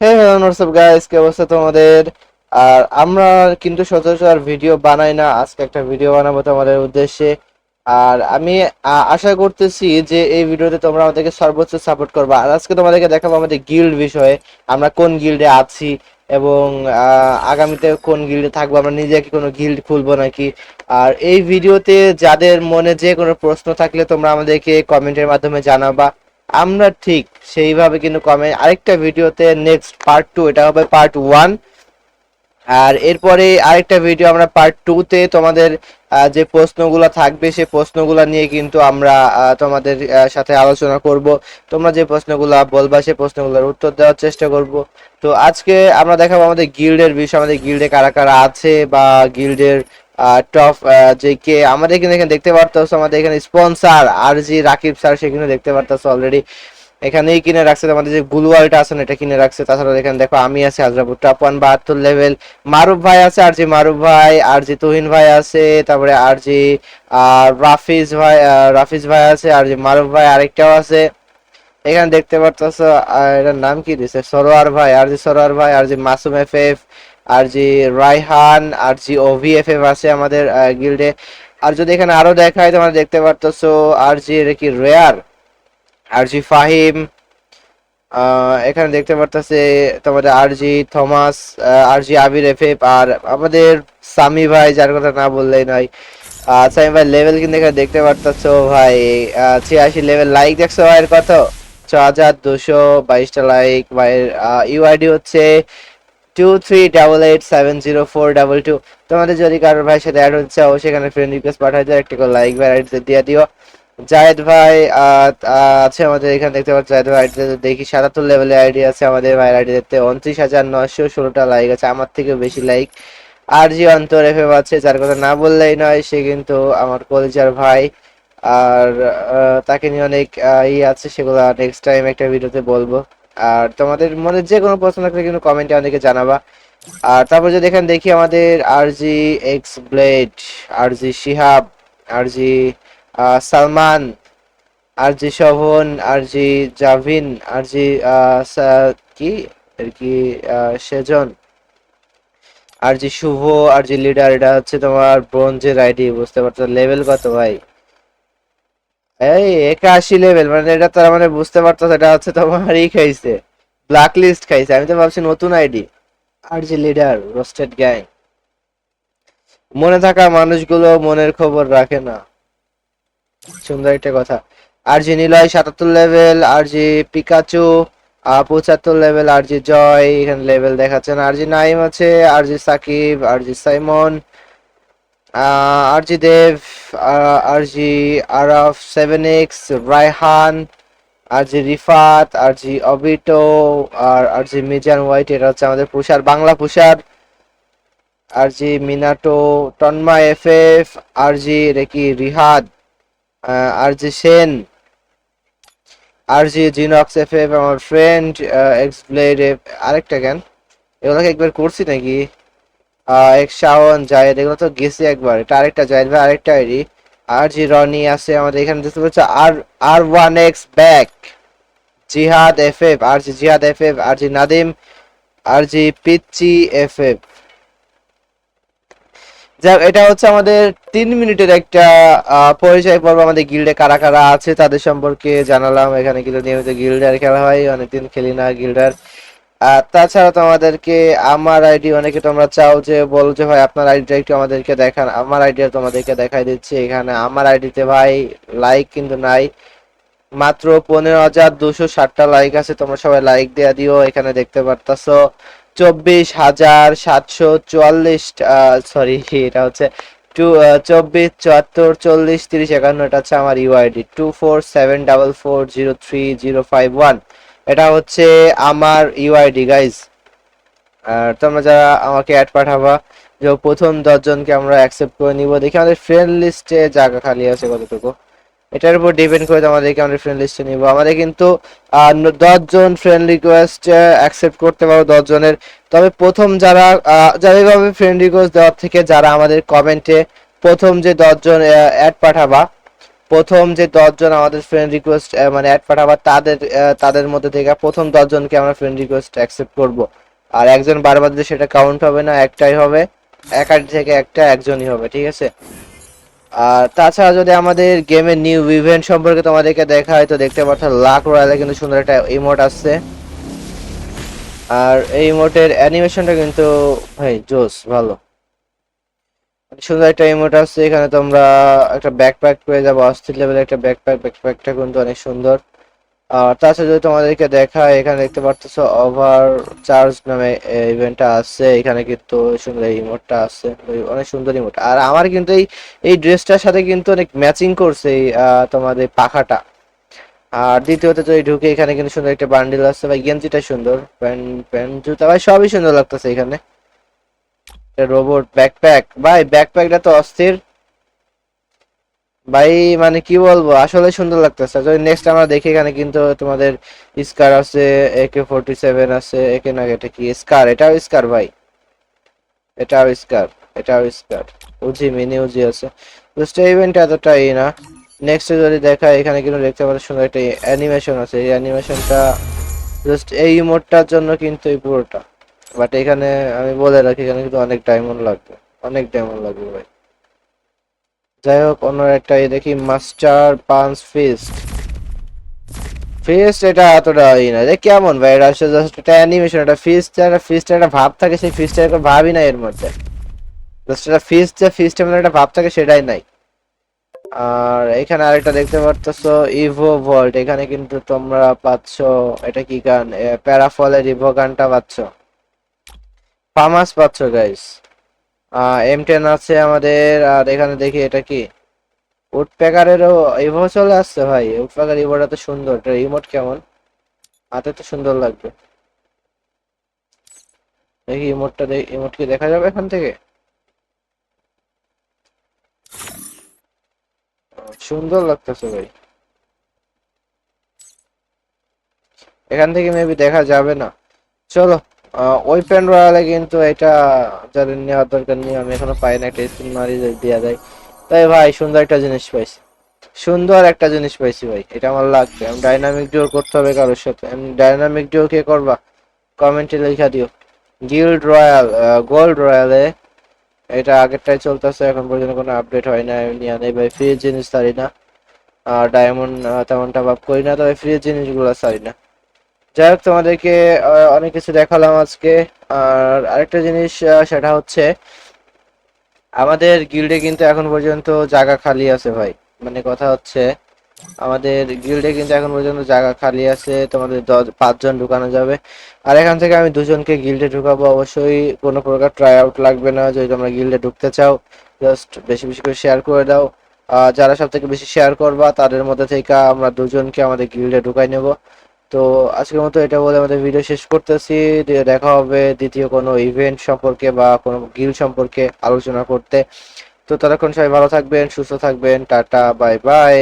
হ্যাঁ হ্যাঁ WhatsApp guys কি অবস্থা তোমাদের? আর আমরা কিন্তু সচরাচর ভিডিও বানাই না, আজকে একটা ভিডিও বানাবো তোমাদের উদ্দেশ্যে। আর আমি আশা করতেছি যে এই ভিডিওতে তোমরা আমাদেরকে সর্বোচ্চ সাপোর্ট করবে। আর আজকে তোমাদেরকে দেখাবো আমাদের গিল্ড বিষয়ে, আমরা কোন গিল্ডে আছি এবং আগামীতে কোন গিল্ডে থাকব, আমরা নিজে কি কোনো গিল্ড খুলবো নাকি? আর এই ভিডিওতে যাদের মনে যে কোনো প্রশ্ন থাকলে তোমরা আমাদেরকে কমেন্টের মাধ্যমে জানাবা। আমরা ঠিক সেইভাবে কিন্তু কমে আরেকটা ভিডিওতে নেক্সট পার্ট টু এটা হবে পার্ট ওয়ান আর এরপরে আরেকটা ভিডিও আমরা পার্ট টু তে তোমাদের যে প্রশ্নগুলো থাকবে, সে প্রশ্নগুলো নিয়ে কিন্তু আমরা তোমাদের সাথে আলোচনা করব। তোমরা যে প্রশ্নগুলো বলবা, সে প্রশ্নগুলোর উত্তর দেওয়ার চেষ্টা করব। তো আজকে আমরা দেখাবো আমাদের গিল্ডের বিষয়, আমাদের গিল্ডে কারা কারা আছে বা গিল্ডের টপ যে কে আমাদের এখানে এখানে দেখতে পারতেছো, আমাদের এখানে sponsor R G Rakib sir সেখানে দেখতে পারতেছো অলরেডি এখানেই কিনে রাখছে আমাদের যে গুলওয়ালটা আছে এটা কিনে রাখছে। তাছাড়া এখানে দেখো, আমি আছি হাজরাপুর টপ ওয়ান বাহাত্তর লেভেল মারুফ ভাই আছে আর জি মারুফ ভাই আর জি তুহিন ভাই আছে, তারপরে আর জি রাফিজ ভাই রাফিজ ভাই আছে আর জি মারুফ ভাই আরেকটাও আছে। এখানে দেখতে পারতেছো এটার নাম কি দিছে? সরোয়ার ভাই আর জি সরোয়ার ভাই R G Masum F F R G Raihan R G Ovi F F আছে আমাদের গিল্ডে আর যদি এখানে আরও দেখায়, তোমরা দেখতে পারতেছো আর জি এটা কি রেয়ার আর জি ফাহিম এখানে দেখতে পারতেছে তোমাদের R G Thomas R G Abir F F আর আমাদের সামি ভাই, যার কথা না বললেই নয়। সামি ভাই লেভেল কিন্তু এখানে দেখতে পারতেছো ভাই ছিয়াশি লেভেল লাইক দেখছ ভাইয়ের কত ছ হাজার দুশো বাইশটা লাইক ভাইয়ের ইউআইডি হচ্ছে। Two three double eight seven zero four double two তোমাদের যদি কারোর ভাইয়ের সাথে অ্যাড হচ্ছে, অবশ্যই এখানে ফ্রেন্ড রিকোয়েস্ট পাঠাই দাও, একটা করে লাইক ভাই দিয়ে দিও। জায়েদ ভাই আছে আমাদের এখানে, দেখতে পাচ্ছি, জায়েদ ভাই আইডিতে দেখি, সাতাত্তর লেভেলের আইডি আছে আমাদের ভাইয়ের আইডিতে, উনত্রিশ হাজার নশো ষোলোটা লাইক আছে, আমার থেকেও বেশি লাইক আর জি অন্তর এফ আছে, যার কথা না বললেই নয়, সে কিন্তু আমার কলেজার ভাই। আর তাকে নিয়ে অনেক ই আছে, সেগুলো নেক্সট টাইম একটা ভিডিওতে বলব। আর তোমাদের মনে যে কোনো প্রশ্ন থাকলে কিন্তু কমেন্টে আমাদেরকে জানাবা। আর তারপর যদি এখানে দেখি আমাদের R G X Blade R G Shihab R G Salman R G Shovon R G Javin R G কি? আর কি? সেজন আর জি শুভ আর জি লিডার এটা হচ্ছে তোমার ব্রোঞ্জের আইডি বুঝতে পারছ? লেভেল কত ভাই? এই একাশি লেভেল মানে এটা তার মানে বুঝতে পারতো এটা হচ্ছে তোমার ই খাইছে ব্ল্যাক লিস্ট খাইছে। আমি তো ভাবছি নতুন ID. R G leader roasted gang মনে থাকা মানুষগুলো মনের খবর রাখে না। সুন্দর একটা কথা। আর জি নিলয় সাতাত্তর লেভেল আর জি পিকাচু পঁচাত্তর লেভেল আর জি জয়, এখানে লেভেল দেখাচ্ছে না। আর জি নাইম আছে, R G Sakib, R G Simon আহ, আর জি দেব আহ, R G আরফ seven X Raihan R G Rifat R G Obito আর আর জি মিজান হোয়াইট এটা হচ্ছে আমাদের pusher Bangla pusher. R G Minato তন্মা F F R G রেকি রিহাদ আহ, R G Sen R G Jinx F F আমার friend X blade আরেকটা কেন? এগুলোকে একবার করছি নাকি? শাওন, জায়েদ, এগুলো তো গেছি একবার। এটা আরেকটা জায়েদ ভাই, আরেকটা আইডি। আর জি রনি আছে আমাদের এখানে, দেখতে R R one X back. Jihad F F R G Jihad F F R G Nadim, R G Pichchi F F যাক, এটা হচ্ছে আমাদের তিন মিনিটের একটা পরিচয় পর্ব। আমাদের গিল্ডে কারা কারা আছে তাদের সম্পর্কে জানালাম। এখানে কিন্তু নিয়মিত গিল্ডার খেলা হয়, অনেকদিন খেলি না গিল্ডার। আর তাছাড়া তোমাদেরকে আমার আইডি অনেকে তোমরা চাও যে বল যে ভাই আপনার আইডিটা একটু আমাদেরকে দেখান। আমার আইডিয়া তোমাদেরকে দেখাই দিচ্ছি এখানে। আমার আইডিতে ভাই লাইক কিন্তু নাই। মাত্র পনেরো হাজার দুশো ষাটটা লাইক আছে। তোমরা সবাই লাইক দেয়া দিও, এখানে দেখতে পারতাছো। চব্বিশ হাজার সাতশো চুয়াল্লিশ সরি এটা হচ্ছে টু চব্বিশ, চুয়াত্তর, চল্লিশ, তিরিশ একান্ন এটা হচ্ছে আমার UID two four seven double four zero three zero five one. এটা হচ্ছে আমার ইউআইডি গাইজ আর তোমরা যারা আমাকে অ্যাড পাঠাবা, যে প্রথম দশজনকে আমরা অ্যাকসেপ্ট করে নিব, দেখি আমাদের ফ্রেন্ড লিস্টে জায়গা খালি আছে কতটুকু। এটার উপর ডিপেন্ড করে আমাদেরকে আমাদের ফ্রেন্ড লিস্টে নিব। আমাদের কিন্তু দশজন ফ্রেন্ড রিকোয়েস্ট অ্যাকসেপ্ট করতে পারব দশজনের। তবে প্রথম যারা এইভাবে ফ্রেন্ড রিকোয়েস্ট দেওয়ার থেকে যারা আমাদের কমেন্টে প্রথম যে দশজন অ্যাড পাঠাবা প্রথম যে দশজন আমাদের ফ্রেন্ড রিকোয়েস্ট মানে অ্যাড পাঠাবার, তাদের তাদের মধ্যে থেকে প্রথম দশজনকে আমরা ফ্রেন্ড রিকোয়েস্ট অ্যাকসেপ্ট করব। আর একজন বারবার দিলে সেটা কাউন্ট হবে না, একটাই হবে। এক আইডি থেকে একটা, একজনই হবে, ঠিক আছে? আর তাছাড়া যদি আমাদের গেমের নিউ ইভেন্ট সম্পর্কে তোমাদেরকে দেখা হয়, তো দেখতে পাচ্ছ লাখ রয়্যালে কিন্তু সুন্দর একটা ইমোট আসছে। আর এই ইমোটের অ্যানিমেশনটা কিন্তু, ভাই, জোস, ভালো। সুন্দর একটা ইমোট আছে, এখানে তোমরা একটা ব্যাকপ্যাক পেয়ে যাব, অস্থির লেভেলের একটা ব্যাকপ্যাক ব্যাকপ্যাকটা কিন্তু অনেক সুন্দর। আর তাছাড়া যদি তোমাদেরকে দেখায়, এখানে দেখতে পাচ্ছ ওভার চার্জ নামে ইভেন্টটা আছে, এখানে কিন্তু সুন্দর ইমোটটা আছে, অনেক সুন্দর ইমোট আর আমার কিন্তু এই এই ড্রেসটার সাথে কিন্তু অনেক ম্যাচিং করছে এই তোমাদের পাখাটা। আর দ্বিতীয়ত যদি ঢুকে, এখানে কিন্তু সুন্দর একটা বান্ডিল আছে, ভাই, গেঞ্জিটা সুন্দর, প্যান্ট প্যান্ট, জুতা, ভাই, সবই সুন্দর লাগতেছে এখানে। রোবট ব্যাকপ্যাক ভাই ব্যাকপ্যাকটা তো অস্থির। ভাই মানে কি বলব? আসলে সুন্দর লাগতেছে। যদি নেক্সট আমরা দেখি এখানে কিন্তু তোমাদের স্কার আছে একে ফোরটি সেভেন আছে একে না এটা কি? স্কার এটাও স্কার ভাই। এটাও স্কার এটাও স্কার উজি মিনি উজি আছে। জাস্ট ইভেন্ট এতটাই না। নেক্সট যদি দেখা, এখানে কিন্তু দেখতে পাচ্ছ সুন্দর একটা অ্যানিমেশন আছে। এই অ্যানিমেশনটা জাস্ট এই মোডটার জন্য কিন্তু এই পুরোটা। বাট এখানে আমি বলে রাখি, এখানে কিন্তু অনেক ডায়মন্ড লাগবে। অনেক ডায়মন্ড লাগবে ভাই। যাই হোক, অন্য একটা দেখি মাস্টার পাঞ্চ ফিস্ট ফিস্ট এটা এতটা ই না। কেমন ভাই? এটা আসলে জাস্ট একটা অ্যানিমেশন ফিস্ট একটা ফিস্ট একটা ভাব থাকে, সেই ফিস্টের একটা ভাবই নাই এর মধ্যে। জাস্ট একটা ফিস্ট যে ফিস্টের মধ্যে একটা ভাব থাকে, সেটাই নাই। আর এখানে আরেকটা দেখতে পারতেছো ইভো ভল্ট এখানে কিন্তু তোমরা পাচ্ছ, এটা কি গান? প্যারাফলের ইভো গানটা পাচ্ছ। ফামাস পাচ্ছ গাইস এম টেন আছে আমাদের, আর এখানে দেখি এটা কি? উডপ্যাকারেরও ইভো চলে আসছে ভাই। উডপ্যাকার ইভোটা তো সুন্দর। রিমোট কেমন? হাতে তো সুন্দর লাগবে। দেখি ইমোটটা ইমোট কি দেখা যাবে এখান থেকে? সুন্দর লাগতেছে ভাই। এখান থেকে মেবি দেখা যাবে না। চলো ওই পেন রয়ালে কিন্তু এটা যাদের নেওয়ার দরকার নেই, আমি এখনও পাই না, একটা স্ক্রিন মারি দেওয়া যায়। তাই ভাই, সুন্দর একটা জিনিস পাইছি। সুন্দর একটা জিনিস পাইছি ভাই, এটা আমার লাগবে। আমি ডাইনামিক ডিও করতে হবে কারোর সাথে। আমি ডাইনামিক ডিও কে করবা? কমেন্টে লেখা দিও। গিল্ড রয়্যাল গোল্ড রয়্যালে এটা আগেরটাই চলতেছে, এখন পর্যন্ত কোনো আপডেট হয় না নিয়ে নেই ভাই ফ্রি জিনিস সারি না। ডায়মন্ড তেমনটা ভাব করি না, তবে ফ্রি জিনিসগুলো সারি না। যাই হোক, তোমাদেরকে অনেক কিছু দেখালাম আজকে। আর আরেকটা জিনিস সেটা হচ্ছে, আমাদের গিল্ডে কিন্তু এখন পর্যন্ত জায়গা খালি আছে ভাই। মানে কথা হচ্ছে, আমাদের গিল্ডে কিন্তু এখন পর্যন্ত জায়গা খালি আছে, তোমাদের দশ, পাঁচজন ঢুকানো যাবে। আর এখান থেকে আমি দুজনকে গিল্ডে ঢুকাবো। অবশ্যই কোনো প্রকার ট্রাই আউট লাগবে না, যদি তোমরা গিল্ডে ঢুকতে চাও। জাস্ট বেশি বেশি করে শেয়ার করে দাও। যারা সব থেকে বেশি শেয়ার করবা, তাদের মধ্যে থেকে আমরা দুজনকে আমাদের গিল্ডে ঢুকাই নেব। তো আজকের মতো এটা বলে আমাদের ভিডিও শেষ করতেছি। দেখা হবে দ্বিতীয় কোনো ইভেন্ট সম্পর্কে বা কোনো গিল সম্পর্কে আলোচনা করতে। তো ততক্ষণ সবাই ভালো থাকবেন, সুস্থ থাকবেন, টাটা বাই বাই